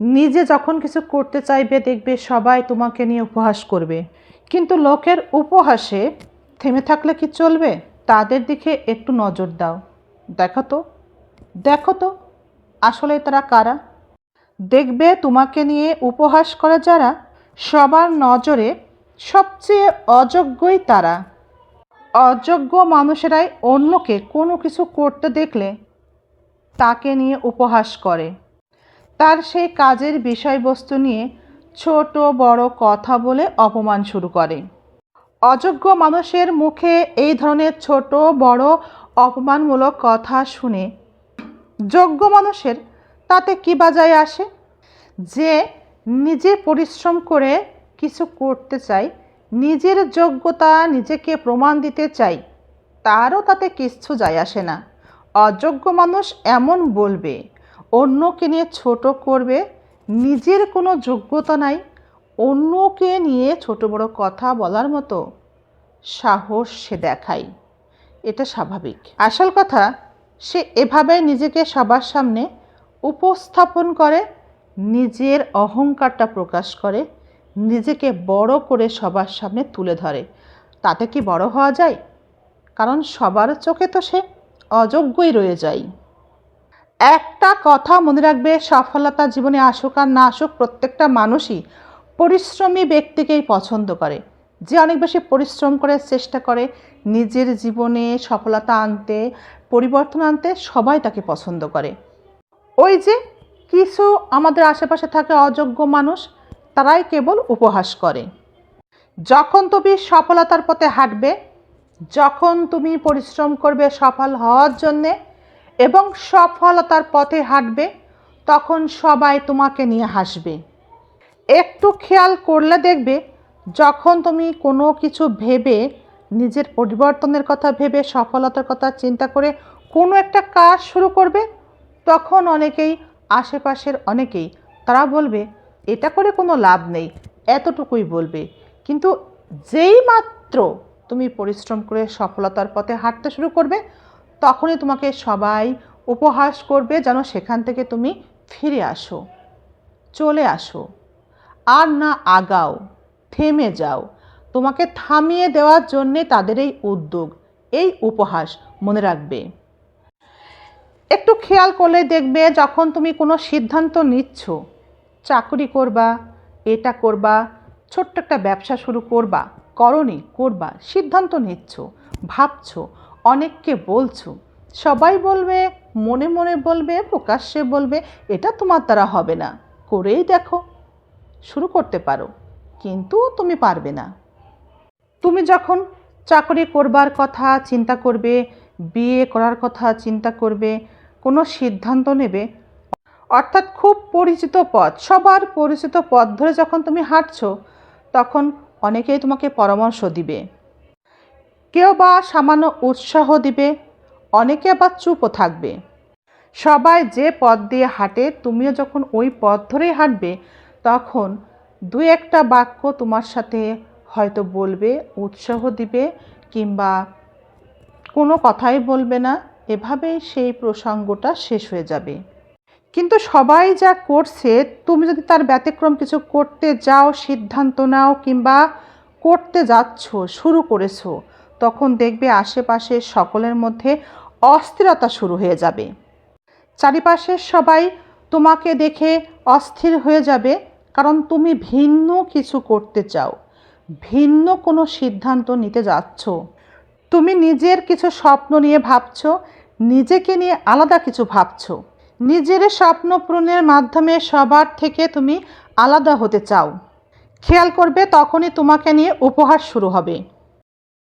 নিজে যখন কিছু করতে চাইবে, দেখবে সবাই তোমাকে নিয়ে উপহাস করবে। কিন্তু লোকের উপহাসে থেমে থাকলে কি চলবে? তাদের দিকে একটু নজর দাও। দেখো তো। দেখো তো। আসলে তারা কারা? দেখবে তোমাকে নিয়ে উপহাস করে যারা, সবার নজরে সবচেয়ে অযোগ্যই তারা। অযোগ্য মানুষেরাই অন্যকে কোনো কিছু করতে দেখলে তাকে নিয়ে উপহাস করে। তার সেই কাজের বিষয়বস্তু নিয়ে ছোট বড় কথা বলে অপমান শুরু করে। অযোগ্য মানুষের মুখে এই ধরনের ছোট বড় অপমানমূলক কথা শুনে যোগ্য মানুষের তাতে কী বাজায় আসে? যে নিজে পরিশ্রম করে কিছু করতে চাই নিজের যোগ্যতা নিজেকে প্রমাণ দিতে চাই তারও তাতে কিচ্ছু যায় আসে না। অযোগ্য মানুষ এমন বলবে অন্যকে নিয়ে ছোট করবে, নিজের কোনো যোগ্যতা নাই, অন্যকে নিয়ে ছোট বড় কথা বলার মতো সাহস সে দেখায়। এটা স্বাভাবিক। আসল কথা, সে এভাবে নিজেকে সবার সামনে উপস্থাপন করে, নিজের অহংকারটা প্রকাশ করে, নিজেকে বড় করে সবার সামনে তুলে ধরে। তাতে কি বড় হওয়া যায়? কারণ সবার চোখে তো সে অযোগ্যই রয়ে যায়। একটা কথা মনে রাখবে, সফলতা জীবনে আসুক আর না আসুক, প্রত্যেকটা মানুষই পরিশ্রমী ব্যক্তিকেই পছন্দ করে। যে অনেক বেশি পরিশ্রম করে, চেষ্টা করে, নিজের জীবনে সফলতা আনতে, পরিবর্তন আনতে সবাই তাকে পছন্দ করে। ওই যে কিছু আমাদের আশেপাশে থাকে অযোগ্য মানুষ, তারাই কেবল উপহাস করে। যখন তুমি সফলতার পথে হাঁটবে, যখন তুমি পরিশ্রম করবে সফল হওয়ার জন্যে এবং সফলতার পথে হাঁটবে, তখন সবাই তোমাকে নিয়ে হাসবে। একটু খেয়াল করলে দেখবে, যখন তুমি কোনো কিছু ভেবে, নিজের পরিবর্তনের কথা ভেবে, সফলতার কথা চিন্তা করে কোনো একটা কাজ শুরু করবে, তখন অনেকেই, আশেপাশের অনেকেই, তারা বলবে, এটা করে কোনো লাভ নেই। এতটুকুই বলবে। কিন্তু যেই মাত্র তুমি পরিশ্রম করে সফলতার পথে হাঁটতে শুরু করবে তখনই তোমাকে সবাই উপহাস করবে যেন সেখান থেকে তুমি ফিরে আসো, চলে আসো। আর না আগাও, থেমে যাও। তোমাকে থামিয়ে দেওয়ার জন্যে তাদের এই উদ্যোগ, এই উপহাস মনে রাখবে। একটু খেয়াল করলে দেখবে যখন তুমি কোনো সিদ্ধান্ত নিচ্ছ, চাকরি করবা, এটা করবা, ছোট্ট একটা ব্যবসা শুরু করবা, করনি, করবা, সিদ্ধান্ত নিচ্ছ, ভাবছ অনেককে বলছো। সবাই বলবে, মনে মনে বলবে, প্রকাশ্যে বলবে, এটা তোমার দ্বারা হবে না। করেই দেখো, শুরু করতে পারো, কিন্তু তুমি পারবে না। তুমি যখন চাকরি করবার কথা চিন্তা করবে, বিয়ে করার কথা চিন্তা করবে, কোনো সিদ্ধান্ত নেবে, অর্থাৎ খুব পরিচিত পথ, সবার পরিচিত পথ ধরে যখন তুমি হাঁটছো, তখন অনেকেই তোমাকে পরামর্শ দিবে। কেউ বা সামান্য উৎসাহ দিবে, অনেকে আবার চুপও থাকবে। সবাই যে পথ দিয়ে হাঁটে, তুমিও যখন ওই পথ ধরেই হাঁটবে, তখন দু একটা বাক্য তোমার সাথে হয়তো বলবে, উৎসাহ দিবে কিংবা কোনো কথাই বলবে না। এভাবেই সেই প্রসঙ্গটা শেষ হয়ে যাবে। কিন্তু সবাই যা করছে, তুমি যদি তার ব্যতিক্রম কিছু করতে যাও, সিদ্ধান্ত নাও কিংবা করতে যাচ্ছ, শুরু করেছ তখন দেখবে আশেপাশে সকলের মধ্যে অস্থিরতা শুরু হয়ে যাবে। চারিপাশের সবাই তোমাকে দেখে অস্থির হয়ে যাবে, কারণ তুমি ভিন্ন কিছু করতে চাও, ভিন্ন কোনো সিদ্ধান্ত নিতে যাচ্ছ। তুমি নিজের কিছু স্বপ্ন নিয়ে ভাবছ, নিজেকে নিয়ে আলাদা কিছু ভাবছ। নিজের স্বপ্ন পূরণের মাধ্যমে সবার থেকে তুমি আলাদা হতে চাও। খেয়াল করবে তখনই তোমাকে নিয়ে উপহার শুরু হবে।